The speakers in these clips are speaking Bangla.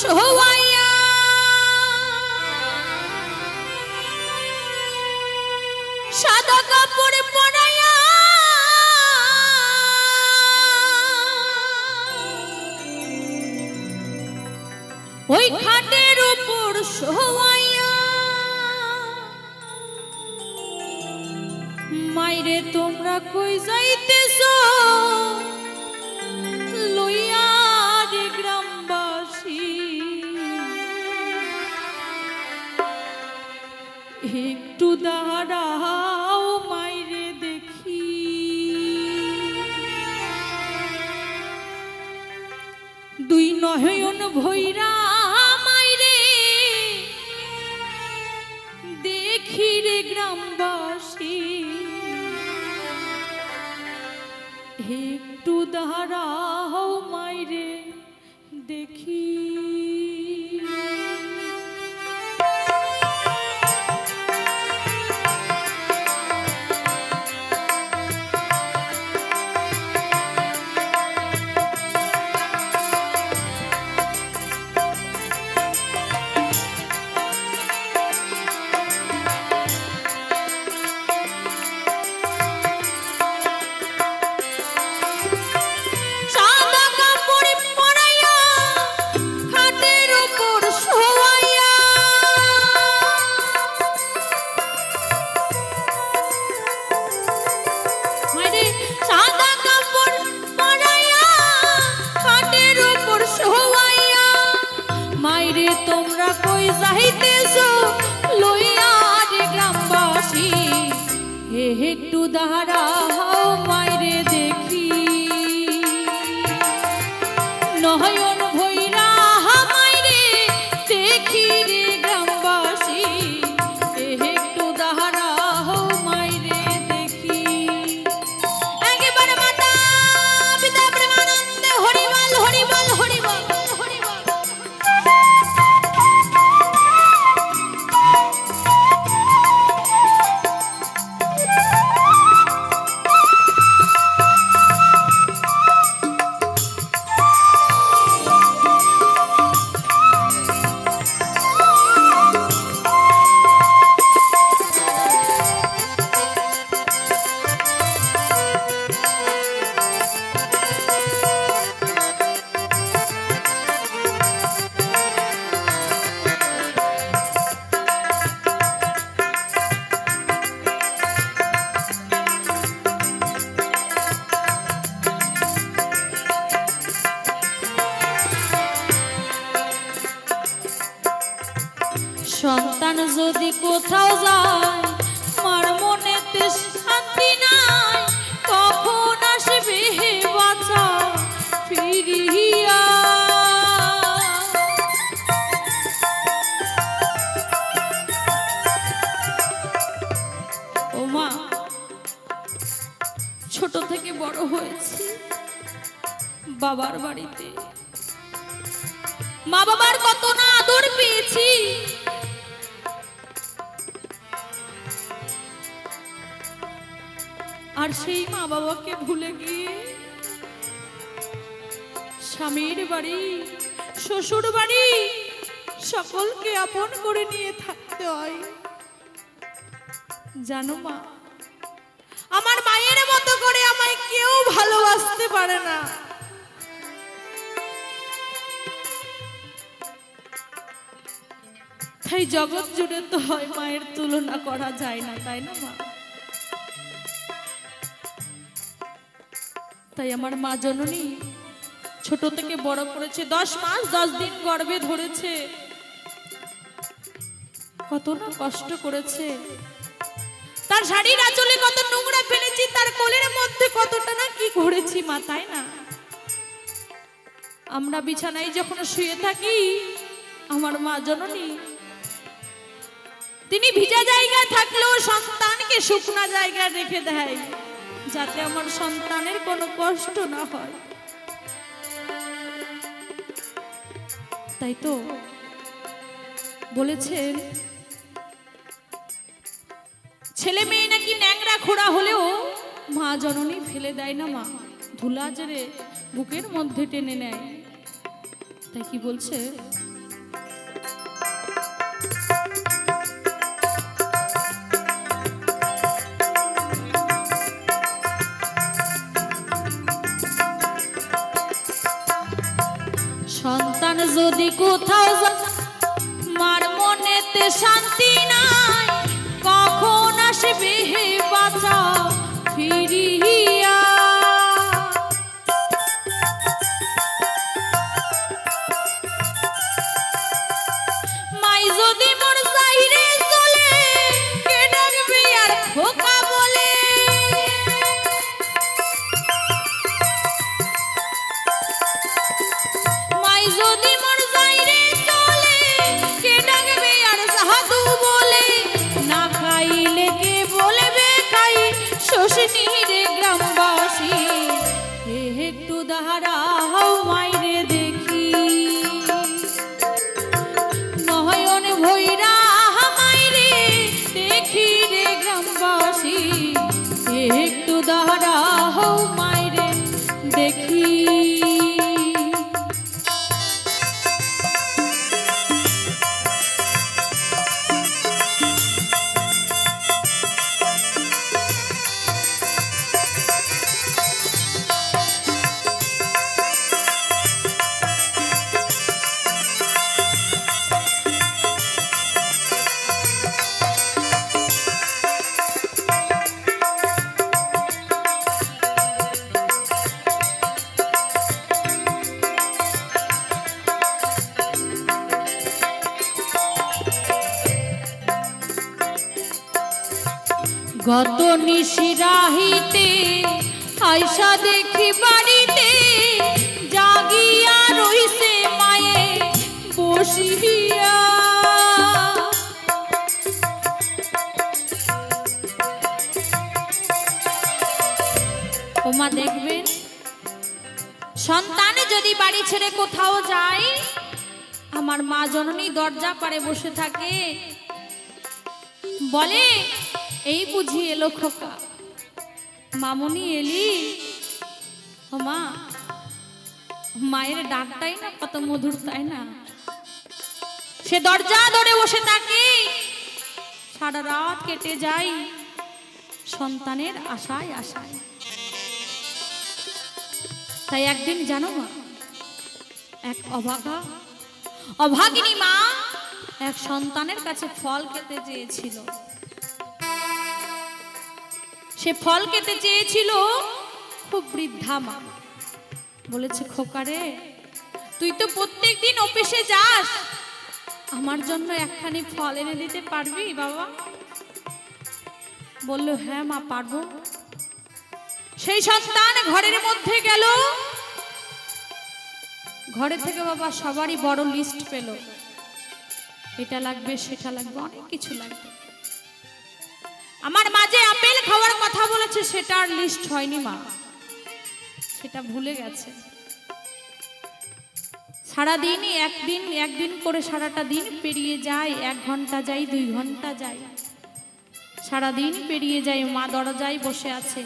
সোহাইয়া সাদা কাপড় ওই খাটের উপর মাইরে তোমরা কই যাইতেছো? নয়ন ভৈরা মাইরে দেখি রে গ্রামবাসী একটু দাঁড়াও মাইরে দেখি। নয়ন ভৈরা হয়েছি বাবার বাড়িতে। মা বাবার কত না আদর পেয়েছি। আর সেই মা বাবাকে ভুলে গিয়ে স্বামীর বাড়ি, শ্বশুর বাড়ি সকলকে আপন করে নিয়ে থাকতে হয়। জানো মা ভালোবাসতে পারে না। তাই জগৎ জুড়ে তো হয় মায়ের তুলনা করা যায় না, তাই না মা? তাই আমার মা জননী ছোট থেকে বড় করেছে, দশ মাস দশ দিন গর্ভে ধরেছে। কত না কষ্ট করেছে। তার শাড়ির আঁচলে কত নোংরা ফেলেছি, তার কোলের মধ্যে কতটা না কি করেছি মা, তাই না? আমরা বিছানায় যখন শুয়ে থাকি, আমার মা জননী, তিনি ভিজা জায়গায় থাকলেও সন্তানকে শুকনা জায়গায় রেখে দেয়, যাতে আমার সন্তানের কোনো কষ্ট না হয়। তাই তো বলেছেন ছেলে মেয়ে নাকি ন্যাংরা খোড়া হলেও মা জননী ফেলে দেয় না মা। ধুলা জেরে বুকের মধ্যে টেনে নেয়। তাই কি বলছে? সন্তান যদি কোথাও মার মনেতে শান্তি गिरी রে গ্রামবাসী একটু একটু হও মাইরে দেখি। নয়ন ভৈরা মাইরে দেখি রে গ্রামবাসী একটু দাঁড়াও গত নিশিরাহিতে আয়সা দেখি বাড়িতে, জাগিয়া রইছে মায়ে বসিয়া। ওমা দেখবেন, সন্তান যদি বাড়ি ছেড়ে কোথাও যায়, আমার মা জননী দরজা পারে বসে থাকে। বলে এই বুঝি এলো খোকা। মামুনি এলি? মা, মায়ের ডাকটাই না, কত মধুর তাই না? সে দরজা ধরে বসে থাকে। সারা রাত কেটে যায়, সন্তানের আশায় আশায়। তাই একদিন জানো মা, এক অভাগা, অভাগিনী মা এক সন্তানের কাছে ফল খেতে চেয়েছিল। সে ফল খেতে চেয়েছিল খুব বৃদ্ধা মা। বলেছে, খোকারে, তুই তো প্রত্যেক দিন অফিসে যাস। আমার জন্য একখানি ফল এনে দিতে পারবি বাবা? বলল হ্যাঁ মা, পারব। সেই সন্তান ঘরের মধ্যে গেল। ঘরে থেকে বাবা সবারই বড় লিস্ট পেল। এটা লাগবে, সেটা লাগবে, অনেক কিছু লাগবে। আমার মাঝে আপেল খাওয়ার কথা বলেছে, সেটা আর লিস্ট হয়নি মা। সেটা ভুলে গেছে। সারা দিনই একদিন একদিন করে সারাটা দিন পেরিয়ে যায়, এক ঘণ্টা যাই দুই ঘণ্টা যাই সারা দিন পেরিয়ে যায়, মা দরজায় বসে আছে।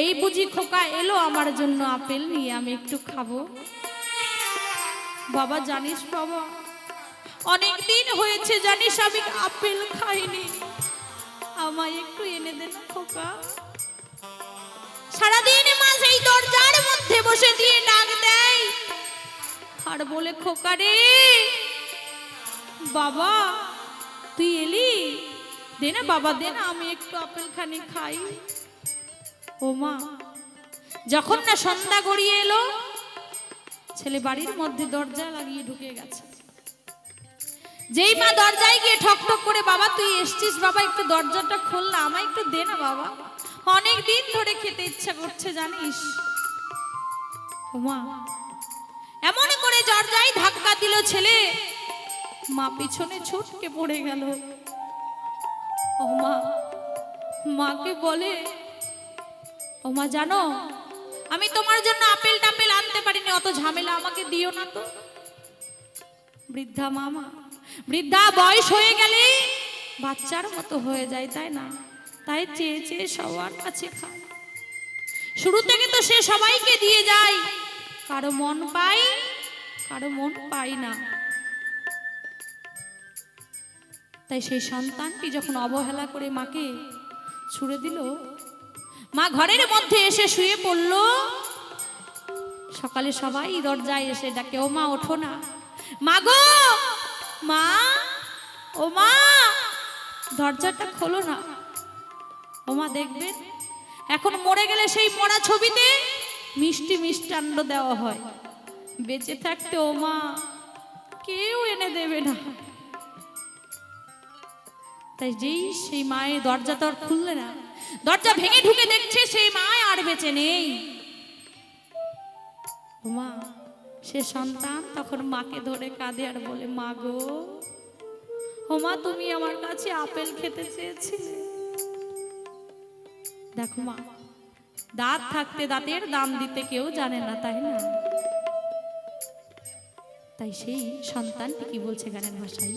এই বুঝি খোকা এলো আমার জন্য আপেল নিয়ে, আমি একটু খাব। বাবা, জানিস বাবা অনেক দিন হয়েছে জানিস আমি আপেল খাইনি। আমায় একটু এনে দে না খোকা। সারাদিন মা সেই দরজার মধ্যে বসে দিয়ে ডাক দেয়। আর বলে খোকা রে বাবা তুই এলি? দে না বাবা দে না আমি একটু আপেল খানি খাই। ও মা যখন না সন্ধ্যা গড়িয়ে এলো ছেলে বাড়ির মধ্যে দরজা লাগিয়ে ঢুকে গেছে। যেই মা দরজায় গিয়ে ঠক বাবা, একটু দরজাটা খোল আমায় একটু দে না, বাবা। অনেক দিন ধরে খেতে ইচ্ছা করছে, জানিস? এমন করে দরজায় ধাক্কা দিল ছেলে। মা পিছনে ছুটকে পড়ে গেল। ও মা মাকে বলে ও মা জানো, আমি তোমার জন্য আপেল টাপেল আনতে পারিনি, অত ঝামেলা আমাকে দিও না তো। বৃদ্ধা মামা, বৃদ্ধা বয়স হয়ে গেলে বাচ্চার মতো হয়ে যায়, তাই না? তাই চেয়ে চেয়ে সবার কাছে খায়। শুরু থেকে তো সে সবাইকে দিয়ে যায়। কারও মন পাই কারও মন পাই না। তাই সেই সন্তানটি যখন অবহেলা করে মাকে ছুড়ে দিল, মা ঘরের মধ্যে এসে শুয়ে পড়ল। সকালে সবাই দরজায় এসে ডাকে, ও মা, ওঠো না। মাগো মা! ও মা! দরজাটা খোলো না। ও মা দেখবেন এখন মরে গেলে সেই মরা ছবিতে মিষ্টি মিষ্টান্ন দেওয়া হয়। বেঁচে থাকতে ও মা কেউ এনে দেবে না। তাই যেই সেই মায়ের দরজা তো আর খুললে না, দরজা ভেঙে ঢুকে দেখছে সেই মা আর বেঁচে নেই। ও মা সে সন্তান তখন মাকে ধরে কাঁদে আর বলে, মা গো ও মা তুমি আমার কাছে আপেল খেতে চেয়েছিলে। দেখো মা, দাঁত থাকতে দাঁতের দাম দিতে কেউ জানে না, তাই না? তাই সেই সন্তানটি কি বলছে গানের ভাষায়?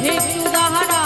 হামাইরে দেখি রে গ্রামবাসী হে হে একটু দাহারা